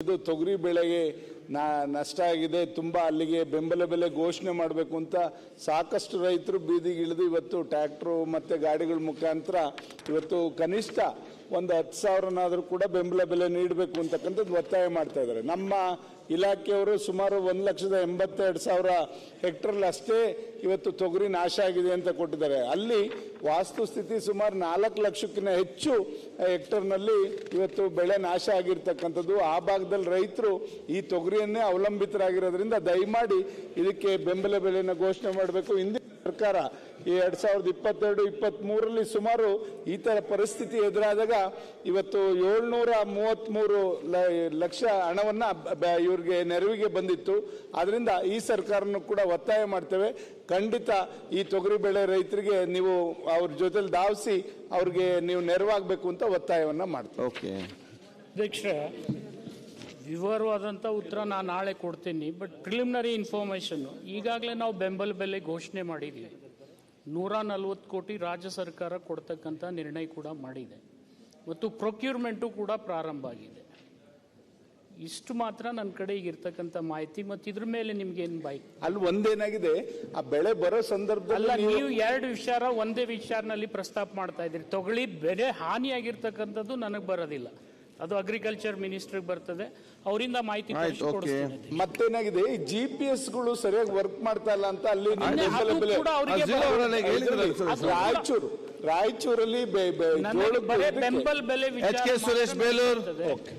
ಇದು ತೊಗರಿ ಬೆಳೆಗೆ ನಷ್ಟ ಆಗಿದೆ, ತುಂಬಾ ಅಲ್ಲಿಗೆ ಬೆಂಬಲ ಬೆಲೆ ಘೋಷಣೆ ಮಾಡಬೇಕು ಅಂತ ಸಾಕಷ್ಟು ರೈತರು ಬೀದಿಗೆ ಇಳಿದು ಇವತ್ತು ಟ್ಯಾಕ್ಟ್ರು ಮತ್ತೆ ಗಾಡಿಗಳ ಮುಖಾಂತರ ಇವತ್ತು ಕನಿಷ್ಠ ಒಂದು ಹತ್ತು ಸಾವಿರನಾದರೂ ಕೂಡ ಬೆಂಬಲ ಬೆಲೆ ನೀಡಬೇಕು ಅಂತಕ್ಕಂಥದ್ದು ಒತ್ತಾಯ ಮಾಡ್ತಾ ಇದ್ದಾರೆ. ನಮ್ಮ ಇಲಾಖೆಯವರು ಸುಮಾರು ಒಂದು ಲಕ್ಷದ ಎಂಬತ್ತೆರಡು ಸಾವಿರ ಹೆಕ್ಟರ್ಲ್ ಅಷ್ಟೇ ಇವತ್ತು ತೊಗರಿ ನಾಶ ಆಗಿದೆ ಅಂತ ಕೊಟ್ಟಿದ್ದಾರೆ. ಅಲ್ಲಿ ವಾಸ್ತುಸ್ಥಿತಿ ಸುಮಾರು ನಾಲ್ಕು ಲಕ್ಷಕ್ಕಿಂತ ಹೆಚ್ಚು ಹೆಕ್ಟರ್ನಲ್ಲಿ ಇವತ್ತು ಬೆಳೆ ನಾಶ ಆಗಿರ್ತಕ್ಕಂಥದ್ದು. ಆ ಭಾಗದಲ್ಲಿ ರೈತರು ಈ ತೊಗರಿಯನ್ನೇ ಅವಲಂಬಿತರಾಗಿರೋದ್ರಿಂದ ದಯಮಾಡಿ ಇದಕ್ಕೆ ಬೆಂಬಲ ಬೆಲೆಯನ್ನು ಘೋಷಣೆ ಮಾಡಬೇಕು. ಹಿಂದಿನ ಸರ್ಕಾರ ಈ ಎರಡ್ ಸಾವಿರದ ಇಪ್ಪತ್ತೆರಡು ಇಪ್ಪತ್ತ್ ಮೂರರಲ್ಲಿ ಸುಮಾರು ಈ ತರ ಪರಿಸ್ಥಿತಿ ಎದುರಾದಾಗ ಇವತ್ತು ಏಳ್ನೂರ ಮೂವತ್ಮೂರು ಲಕ್ಷ ಹಣವನ್ನ ಇವ್ರಿಗೆ ನೆರವಿಗೆ ಬಂದಿತ್ತು. ಆದ್ರಿಂದ ಈ ಸರ್ಕಾರನೂ ಕೂಡ ಒತ್ತಾಯ ಮಾಡ್ತೇವೆ. ಖಂಡಿತ ಈ ತೊಗರಿ ಬೆಳೆ ರೈತರಿಗೆ ನೀವು ಅವ್ರ ಜೊತೆಲಿ ಧಾವಿಸಿ ಅವ್ರಿಗೆ ನೀವು ನೆರವಾಗಬೇಕು ಅಂತ ಒತ್ತಾಯವನ್ನ ಮಾಡ್ತೇವೆ. ಓಕೆ. ವಿವರವಾದಂಥ ಉತ್ತರ ನಾನು ನಾಳೆ ಕೊಡ್ತೀನಿ ಬಟ್ ಪ್ರಿಲಿಮಿನರಿ ಇನ್ಫಾರ್ಮೇಷನ್ನು ಈಗಾಗಲೇ ನಾವು ಬೆಂಬಲ ಬೆಲೆ ಘೋಷಣೆ ಮಾಡಿದ್ದೀವಿ ನೂರ ನಲ್ವತ್ತು ಕೋಟಿ ರಾಜ್ಯ ಸರ್ಕಾರ ಕೊಡ್ತಕ್ಕಂಥ ನಿರ್ಣಯ ಕೂಡ ಮಾಡಿದೆ. ಮತ್ತು ಪ್ರೊಕ್ಯೂರ್ಮೆಂಟು ಕೂಡ ಪ್ರಾರಂಭ ಆಗಿದೆ. ಇಷ್ಟು ಮಾತ್ರ ನನ್ನ ಕಡೆ ಈಗ ಇರ್ತಕ್ಕಂಥ ಮಾಹಿತಿ ಮತ್ತು ಇದ್ರ ಮೇಲೆ ನಿಮ್ಗೇನು ಬಾಯ್? ಅಲ್ಲಿ ಒಂದೇನಾಗಿದೆ? ಆ ಬೆಳೆ ಬರೋ ಅಲ್ಲ ಸಂದರ್ಭದಲ್ಲಿ ನೀವು- ನೀವು ಎರಡು ವಿಚಾರ ಒಂದೇ ವಿಚಾರನಲ್ಲಿ ಪ್ರಸ್ತಾಪ ಮಾಡ್ತಾ ಇದ್ದೀರಿ. ತೊಗಳಿ ಬೆಳೆ ಹಾನಿಯಾಗಿರ್ತಕ್ಕಂಥದ್ದು ನನಗೆ ಬರೋದಿಲ್ಲ. ಅದು ಅಗ್ರಿಕಲ್ಚರ್ ಮಿನಿಸ್ಟ್ರಿಗೆ ಬರ್ತದೆ ಅವರಿಂದ ಮಾಹಿತಿ ಆಯ್ತು, ತರಿಸ್ಕೊಡಿಸ್ತೀನಿ. ಓಕೆ. ಮತ್ತೇನಾಗಿದೆ ಈ ಜಿ ಪಿ ಎಸ್ಗಳು ಸರಿಯಾಗಿ ವರ್ಕ್ ಮಾಡ್ತಾ ಇಲ್ಲ ಅಂತ ಅಲ್ಲಿ ಅದು ಕೂಡ ಅವರಿಗೆ ಅವರಲ್ಲೇ ಹೇಳಿದ್ರಲ್ಲ ಸರ್, ಅದು ರಾಯಚೂರು ರಾಯಚೂರಲ್ಲಿ ಬೆ- ಬೆ- ನನಗೆ ಜೋಳದ್ದು ಬರೀ ಬೆಂಬಲ ಬೆಲೆ ವಿಚಾರ H K Suresh Belur. Okay.